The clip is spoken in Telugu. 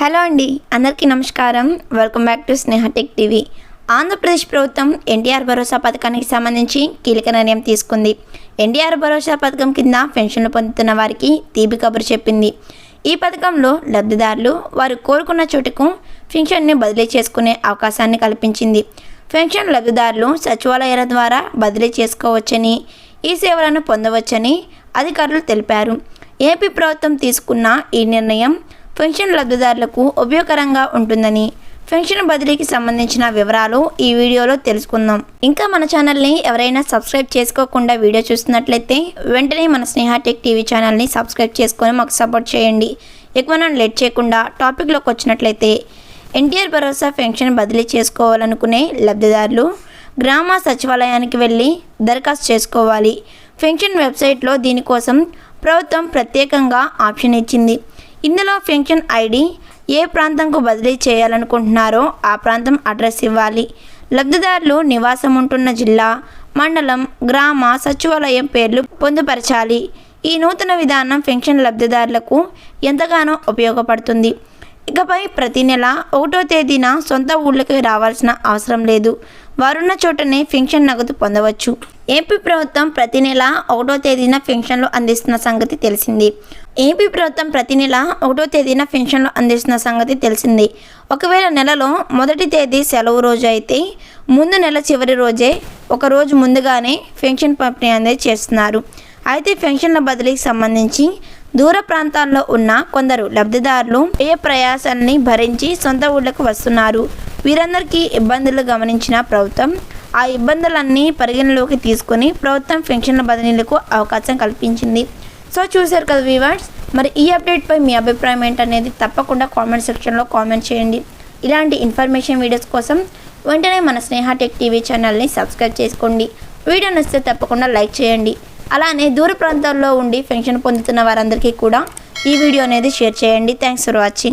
హలో అండి అందరికీ నమస్కారం. Welcome back to Sneha tech TV. Andhra Pradesh ప్రభుత్వం ఎన్టీఆర్ భరోసా పథకానికి సంబంధించి కీలక నిర్ణయం తీసుకుంది. ఎన్టీఆర్ భరోసా పథకం కింద పెన్షన్లు పొందుతున్న వారికి తీపి కబురు చెప్పింది. ఈ పథకంలో లబ్ధిదారులు వారు కోరుకున్న చోటుకు పెన్షన్ని బదిలీ చేసుకునే అవకాశాన్ని కల్పించింది. పెన్షన్ లబ్ధిదారులు సచివాలయాల ద్వారా బదిలీ చేసుకోవచ్చని ఈ సేవలను పొందవచ్చని అధికారులు తెలిపారు. ఏపీ ప్రభుత్వం తీసుకున్న ఈ నిర్ణయం పెన్షన్ లబ్ధిదారులకు ఉపయోగకరంగా ఉంటుందని పెన్షన్ బదిలీకి సంబంధించిన వివరాలు ఈ వీడియోలో తెలుసుకుందాం. ఇంకా మన ఛానల్ని ఎవరైనా సబ్స్క్రైబ్ చేసుకోకుండా వీడియో చూస్తున్నట్లయితే వెంటనే మన స్నేహ టెక్ టీవీ ఛానల్ని సబ్స్క్రైబ్ చేసుకొని మాకు సపోర్ట్ చేయండి. ఎక్కువ నన్ను లేట్ చేయకుండా టాపిక్లోకి వచ్చినట్లయితే ఎన్టీఆర్ భరోసా పెన్షన్ బదిలీ చేసుకోవాలనుకునే లబ్ధిదారులు గ్రామ సచివాలయానికి వెళ్ళి దరఖాస్తు చేసుకోవాలి. పెన్షన్ వెబ్సైట్లో దీనికోసం ప్రభుత్వం ప్రత్యేకంగా ఆప్షన్ ఇచ్చింది. ఇందులో పెన్షన్ ఐడి ఏ ప్రాంతంకు బదిలీ చేయాలనుకుంటున్నారో ఆ ప్రాంతం అడ్రస్ ఇవ్వాలి. లబ్ధిదారులు నివాసం ఉంటున్న జిల్లా మండలం గ్రామ సచివాలయం పేర్లు పొందుపరచాలి. ఈ నూతన విధానం పెన్షన్ లబ్ధిదారులకు ఎంతగానో ఉపయోగపడుతుంది. ఇకపై ప్రతి నెల ఒకటో తేదీన సొంత ఊళ్ళకి రావాల్సిన అవసరం లేదు. వారున్న చోటనే పెన్షన్ నగదు పొందవచ్చు. ఏపీ ప్రభుత్వం ప్రతి నెల ఒకటో తేదీన పెన్షన్లు అందిస్తున్న సంగతి తెలిసింది. ఏపీ ప్రభుత్వం ప్రతి నెల ఒకటో తేదీన పెన్షన్లు అందిస్తున్న సంగతి తెలిసింది. ఒకవేళ నెలలో మొదటి తేదీ సెలవు రోజు అయితే ముందు నెల చివరి రోజే ఒక రోజు ముందుగానే పెన్షన్ పంపిణీ అనేది చేస్తున్నారు. అయితే పెన్షన్ల బదిలీకి సంబంధించి దూర ప్రాంతాల్లో ఉన్న కొందరు లబ్ధిదారులు ఏ ప్రయాసాన్ని భరించి సొంత ఊళ్ళకు వస్తున్నారు. వీరందరికీ ఇబ్బందులు గమనించిన ప్రభుత్వం ఆ ఇబ్బందులన్నీ పరిగణలోకి తీసుకొని ప్రభుత్వం పెన్షన్ల బదిలీలకు అవకాశం కల్పించింది. సో చూశారు కదా వీవర్స్ మరి ఈ అప్డేట్పై మీ అభిప్రాయం ఏంటనేది తప్పకుండా కామెంట్ సెక్షన్లో కామెంట్ చేయండి. ఇలాంటి ఇన్ఫర్మేషన్ వీడియోస్ కోసం వెంటనే మన స్నేహ టెక్ టీవీ ఛానల్ని సబ్స్క్రైబ్ చేసుకోండి. వీడియో నచ్చితే తప్పకుండా లైక్ చేయండి. అలానే దూర ప్రాంతాల్లో ఉండి పెన్షన్ పొందుతున్న వారందరికీ కూడా ఈ వీడియో అనేది షేర్ చేయండి. Thanks for watching